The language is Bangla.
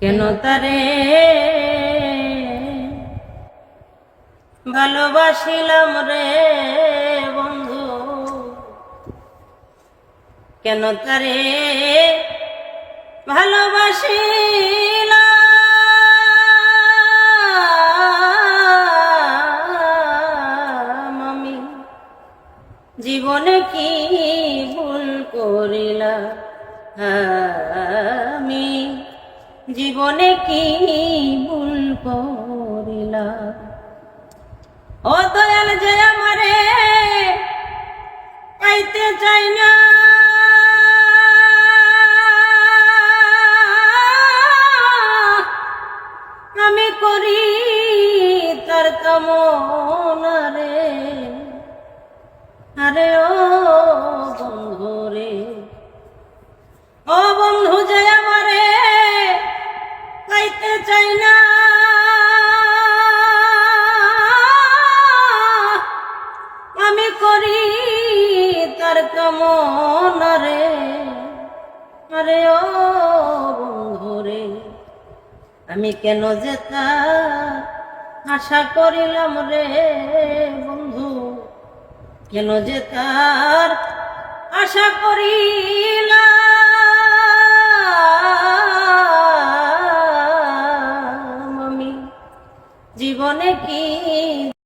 কেন তারে? ভালোবাসিলাম রে বন্ধু। কেন তারে? ভালোবাসিলাম আমি। জীবনে কি ভুল করিলাম? আমি জীবনে কি ভুল করিলাম? ও দয়াল যে আমারে পাইতে চাই না। আমি করি তার কামনা রে আরে ও কামনা রে আরে ও বন্ধু রে আমি কেন যেতা আশা করিলাম রে বন্ধু? কেন যে তার আশা করিলাম আমি? জীবনে কি